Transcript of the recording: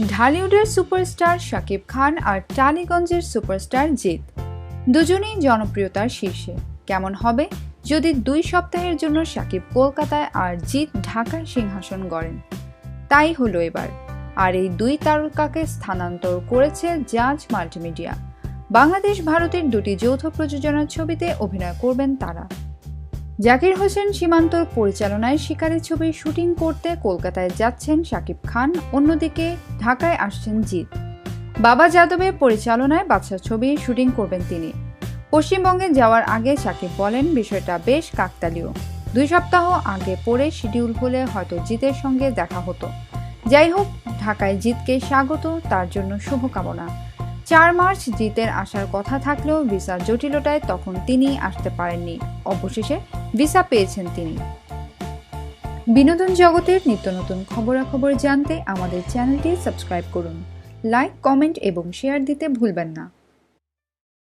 ঢালিউডের superstar Shakib Khan আর টালিগঞ্জের superstar Jeet. দুজনেই জনপ্রিয়তার শীর্ষে। কেমন হবে? যদি দুই সপ্তাহের জন্য শাকিব কলকাতায় আর জিৎ ঢাকায় সিংহাসন গড়েন, তাই হলো এবার। আর এই দুই তারকাকে স্থানান্তর করেছে জাজ মাল্টিমিডিয়া। বাংলাদেশ ভারতের দুটি যৌথ প্রযোজনার ছবিতে অভিনয় করবেন তারা। জাকির হোসেন সীমান্তর পরিচালনায় শিকারের ছবির শুটিং করতে কলকাতায় যাচ্ছেন শাকিব খান, অন্যদিকে ঢাকায় আসছেন জিৎ। বাবা যাদবের পরিচালনায় বাচ্চা ছবি শুটিং করবেন তিনি। পশ্চিমবঙ্গে যাওয়ার আগে শাকিব বলেন, বিষয়টা বেশ কাকতালীয়। দুই সপ্তাহ আগে পরে শিডিউল হলে হয়তো জিতের সঙ্গে দেখা হতো। যাই হোক, ঢাকায় জিতকে স্বাগত, তার জন্য শুভকামনা। চার মার্চ জিতের আসার কথা থাকলেও ভিসা জটিলতায় তখন তিনি আসতে পারেননি। অবশেষে ভিসা পেয়েছেন তিনি। বিনোদন জগতের নিত্য নতুন খবরাখবর জানতে আমাদের চ্যানেলটি সাবস্ক্রাইব করুন। লাইক, কমেন্ট এবং শেয়ার দিতে ভুলবেন না।